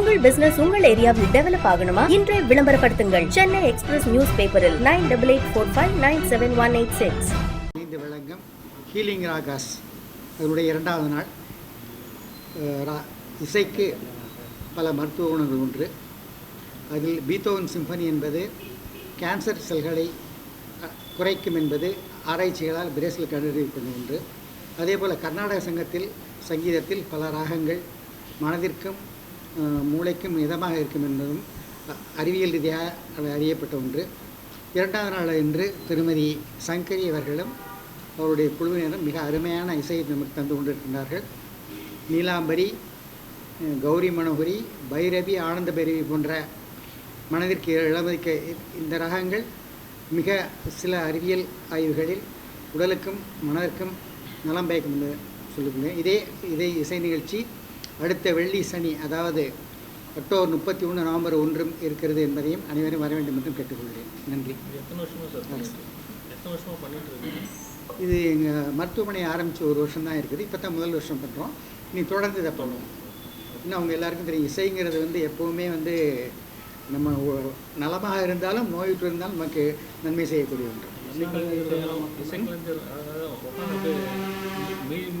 உங்கள் பிசினஸ் உங்கள் ஏரியாவில் டெவலப் ஆகணுமா? இன்றே விளம்பரப்படுத்துங்கள். சென்னை எக்ஸ்பிரஸ் நியூஸ் பேப்பரில் nine double eight four five nine seven one eight six இந்த விளங்கம் ஹீலிங் ராகாஸ் அதனுடைய இரண்டாவது நாள். ரா- இசைக்கு பல மருத்துவ குணங்கள் ஒன்று அதில் பீத்தோவன் சிம்பனி என்பது கேன்சர் செல்களை குறைக்கும் என்பது ஆராய்ச்சிகளால் பிரேசில் கண்டறியப்பட்ட ஒன்று அதே போல் கர்நாடக சங்கத்தில் சங்கீதத்தில் பல ராகங்கள் மனதிற்கும் மூளைக்கும் இதமாக இருக்கும் என்பதும் அ- அறிவியல் ரீதியாக அறியப்பட்ட ஒன்று. இரண்டாவது நாள் என்று திருமதி சங்கரி அவர்களும் அவருடைய குழுவினரும் மிக அருமையான இசையை நமக்கு தந்து கொண்டிருக்கின்றார்கள். நீலாம்பரி கௌரி மனோகரி பைரவி ஆனந்த பைரவி போன்ற மனதிற்கு இளமதிக்க இந்த ரகங்கள் மிக சில அறிவியல் ஆய்வுகளில் உடலுக்கும் மனதிற்கும் நலம் பயக்கும் என்று சொல்லுங்கள் இதே இதே இசை நிகழ்ச்சி அடுத்த வெள்ளி சனி அதாவது அக்டோபர் முப்பத்தி ஒன்று நவம்பர் ஒன்றும் இருக்கிறது என்பதையும் அனைவரும் வர வேண்டும் என்றும் கேட்டுக்கொள்கிறேன் நன்றி இது எங்கள் மருத்துவமனை ஆரம்பித்து ஒரு வருஷம் தான் இருக்குது இப்போ தான் முதல் வருஷம் பண்ணுறோம் இனி தொடர்ந்து இதை பண்ணுவோம் இன்னும் அவங்க எல்லாருக்கும் தெரியும் இசைங்கிறது வந்து எப்போவுமே வந்து நம்ம நலமாக இருந்தாலும் நோயுற்று இருந்தாலும் நமக்கு நன்மை செய்யக்கூடிய ஒன்று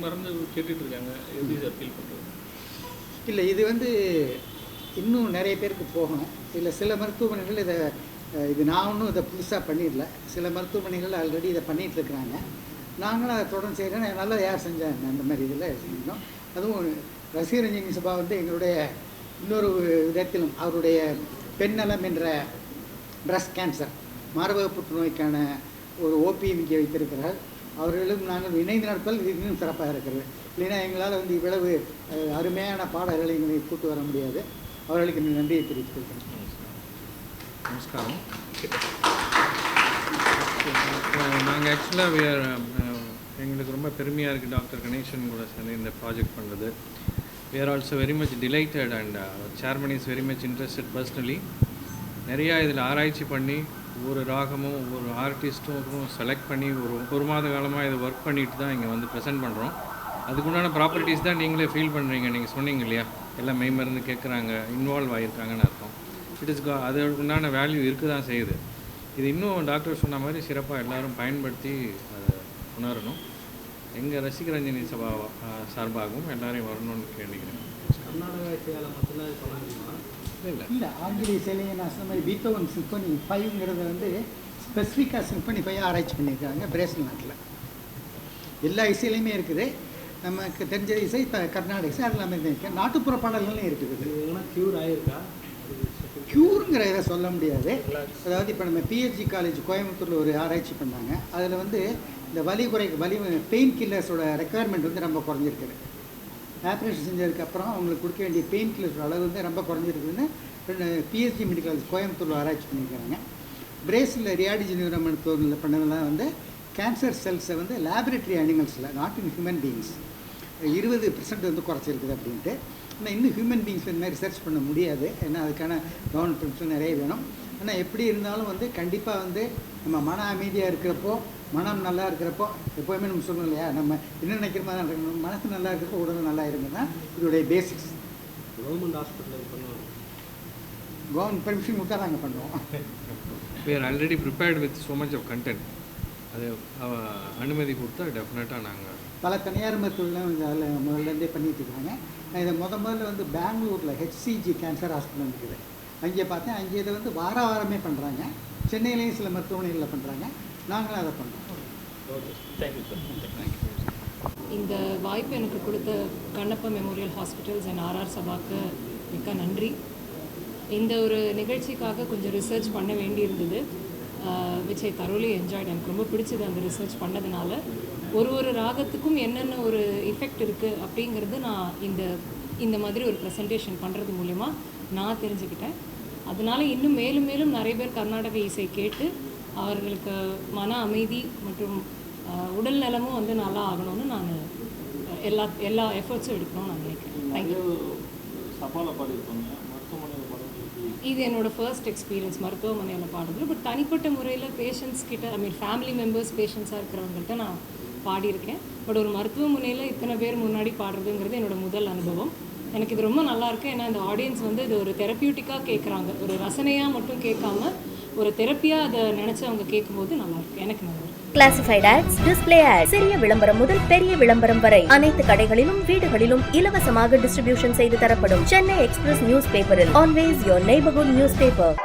மறந்து கேட்டுட்டு இருக்காங்க எப்படி ஃபீல் பண்ணுறது இல்லை இது வந்து இன்னும் நிறைய பேருக்கு போகணும். இல்லை சில மருத்துவமனைகள் இதை இது நான் ஒன்றும் இதை புதுசாக பண்ணிடல. சில மருத்துவமனைகள் ஆல்ரெடி இதை பண்ணிகிட்ருக்குறாங்க நாங்களும் அதை தொடர்ந்து செய்கிறேன் நல்லா யார் செஞ்சாங்க. அந்த மாதிரி இதில் செஞ்சோம் அதுவும் ரசிகரஞ்சனி சபா வந்து எங்களுடைய இன்னொரு விதத்திலும் அவருடைய பெண்ணலம் என்ற பிரஸ்ட் கேன்சர் மார்பக புற்றுநோய்க்கான ஒரு ஓபிஎம் இங்கே வைத்திருக்கிறார். அவர்களும் நாங்கள் இணைந்து நடப்பதில் இது இன்னும் சிறப்பாக இருக்கிறது. இல்லைன்னா எங்களால் வந்து இவ்வளவு அருமையான பாடல்களை எங்களை கூட்டு வர முடியாது. அவர்களுக்கு நன்றியை தெரிவித்துக் கொள்கிறேன். நமஸ்காரம். நாங்கள் ஆக்சுவலாக எங்களுக்கு ரொம்ப பெருமையாக இருக்குது டாக்டர் கணேசன் கூட சேர்ந்து இந்த ப்ராஜெக்ட் பண்ணுறது we are also very much delighted and chairman is very much interested personally நிறையா இதில் ஆராய்ச்சி பண்ணி ஒவ்வொரு ராகமும் ஒவ்வொரு ஆர்டிஸ்ட்டும் செலக்ட் பண்ணி ஒரு ஒரு மாத காலமாக இதை ஒர்க் பண்ணிட்டு தான் இங்கே வந்து ப்ரெசென்ட் பண்ணுறோம் அதுக்குண்டான ப்ராப்பர்ட்டிஸ் தான் நீங்களே ஃபீல் பண்ணுறீங்க நீங்கள் சொன்னீங்க இல்லையா? எல்லாம் மெய்மருந்து கேட்குறாங்க இன்வால்வ் ஆகியிருக்காங்கன்னு அர்த்தம். இட் இஸ் அதற்கு உண்டான வேல்யூ இருக்க தான் செய்யுது. இது இன்னும் டாக்டர் சொன்ன மாதிரி சிறப்பாக எல்லோரும் பயன்படுத்தி அதை உணரணும். எங்கள் ரசிகரஞ்சனி சபா சார்பாகவும் எல்லோரையும் வரணும்னு கேட்டுக்கிறேன். கர்நாடக மட்டும்தான் இல்லை. இல்லை ஆங்கில இசையிலேயே நான் சொன்ன மாதிரி பீத்தோவன் சிம்பனி ஃபைவ்ங்கிறத வந்து ஸ்பெசிஃபிக்காக சிம்பனி ஃபைவ் ஆராய்ச்சி பண்ணியிருக்காங்க பிரேசில் நாட்டில். எல்லா இசையிலையுமே இருக்குது. நமக்கு தெரிஞ்ச இசை இப்போ கர்நாடக இசை அது எல்லாமே இருக்குது நாட்டுப்புற பாடல்களும் இருக்குது க்யூர் ஆகிருக்கா க்யூருங்கிற இதை சொல்ல முடியாது. அதாவது இப்போ நம்ம பிஹெச்சி காலேஜ் கோயம்புத்தூரில் ஒரு ஆராய்ச்சி பண்ணாங்க. அதில் வந்து இந்த வலி குறை வலி பெயின் கில்லர்ஸோட ரெக்குயர்மெண்ட் வந்து ரொம்ப குறைஞ்சிருக்குது. ஆப்ரேஷன் செஞ்சதுக்கப்புறம் அவங்களுக்கு கொடுக்க வேண்டிய பெயின் கில்லர் அளவு வந்து ரொம்ப குறைஞ்சிருக்குதுன்னு பிஹெச்டி மெடிக்கல் கோயம்புத்தூரில் ஆராய்ச்சி பண்ணியிருக்காங்க. பிரேசில் ரியாடிஜி நியூரோ பண்ணதெல்லாம் வந்து கேன்சர் செல்ஸை வந்து லேபரேட்டரி அனிமல்ஸில் நாட் இன் ஹியூமன் பீயிங்ஸ் இருபது பெர்சன்ட் வந்து குறைச்சிருக்குது அப்படின்ட்டு. ஆனால் இன்னும் ஹியூமன் பீங்ஸ் இந்த மாதிரி ரிசர்ச் பண்ண முடியாது. ஏன்னா அதுக்கான கவர்மெண்ட் நிறைய வேணும். ஆனால் எப்படி இருந்தாலும் வந்து கண்டிப்பாக வந்து நம்ம மன அமைதியாக இருக்கிறப்போ மனம் நல்லா இருக்கிறப்போ எப்போவுமே நம்ம சொல்லணும் இல்லையா? நம்ம என்ன நினைக்கிறோமோ தான் இருக்கணும் மனசு நல்லா இருக்கிறப்போ உடல் நல்லா இருக்குங்க தான் இதோடைய பேசிக்ஸ் கவர்மெண்ட் ஹாஸ்பிட்டலில் இது பண்ணுவாங்க. கவர்மெண்ட் பெர்மிஷன் கொடுத்தா நாங்கள் பண்ணுவோம். Are already prepared with so much of content அது அனுமதி கொடுத்தா டெஃபினட்டாக நாங்கள் பல தனியார் மருத்துவர்களும் அதில் முதல்லேருந்தே பண்ணிட்டு இருக்காங்க. நான் இதை முத முதல்ல வந்து பெங்களூரில் ஹெச்சிஜி கேன்சர் ஹாஸ்பிட்டல் இருக்குது. அங்கே பார்த்தேன் அங்கே இதை வந்து வார வாரமே பண்ணுறாங்க சென்னையிலையும் சில மருத்துவமனைகளில் பண்ணுறாங்க நாங்களும் அதை பண்ணுறோம். ஓகே தேங்க்யூ சார் தேங்க்யூ இந்த வாய்ப்பு எனக்கு கொடுத்த Kannappa memorial hospitals and RR சபாக்கு மிக்க நன்றி. இந்த ஒரு நிகழ்ச்சிக்காக கொஞ்சம் ரிசர்ச் பண்ண வேண்டியிருந்தது விச் ஐ தரோலி என்ஜாய்ட் எனக்கு ரொம்ப பிடிச்சது அந்த ரிசர்ச் பண்ணதுனால. ஒரு ஒரு ராகத்துக்கும் என்னென்ன ஒரு எஃபெக்ட் இருக்குது அப்படிங்கிறது நான் இந்த இந்த மாதிரி ஒரு ப்ரெசன்டேஷன் பண்ணுறது மூலிமா நான் தெரிஞ்சுக்கிட்டேன். அதனால இன்னும் மேலும் மேலும் நிறைய பேர் கர்நாடக இசை கேட்டு அவர்களுக்கு மன அமைதி மற்றும் உடல் நலமும் வந்து நல்லா ஆகணும்னு நான் எல்லா எல்லா எஃபர்ட்ஸும் எடுக்கணும்னு நான் நினைக்கிறேன். தேங்க்யூ இது என்னோட ஃபர்ஸ்ட் எக்ஸ்பீரியன்ஸ் மருத்துவமனையில் பாடுறது. பட் தனிப்பட்ட முறையில் பேஷண்ட்ஸ் கிட்ட ஐ மீன் ஃபேமிலி மெம்பர்ஸ் பேஷண்ட்ஸாக இருக்கிறவங்கள்ட்ட நான் பாடியிருக்கேன். பட் ஒரு மருத்துவமனையில் இத்தனை பேர் முன்னாடி பாடுறதுங்கிறது என்னோட முதல் அனுபவம். எனக்கு இது ரொம்ப நல்லா இருக்கு ஏன்னா இந்த ஆடியன்ஸ் வந்து இது ஒரு தெரப்பியூட்டிக்காக கேட்குறாங்க ஒரு ரசனையாக மட்டும் கேட்காம ஒரு தெரப்பியாக அதை நினச்சி அவங்க கேட்கும்போது நல்லா இருக்கு எனக்கு நல்லா இருக்கு கிளாசிஃபைட் ஆட்ஸ் டிஸ்பிளே ஆட் சிறிய விளம்பரம் முதல் பெரிய விளம்பரம் வரை. அனைத்து கடைகளிலும் வீடுகளிலும் இலவசமாக டிஸ்ட்ரிபியூஷன் செய்து தரப்படும். சென்னை எக்ஸ்பிரஸ் நியூஸ் பேப்பரில் always your neighbourhood news paper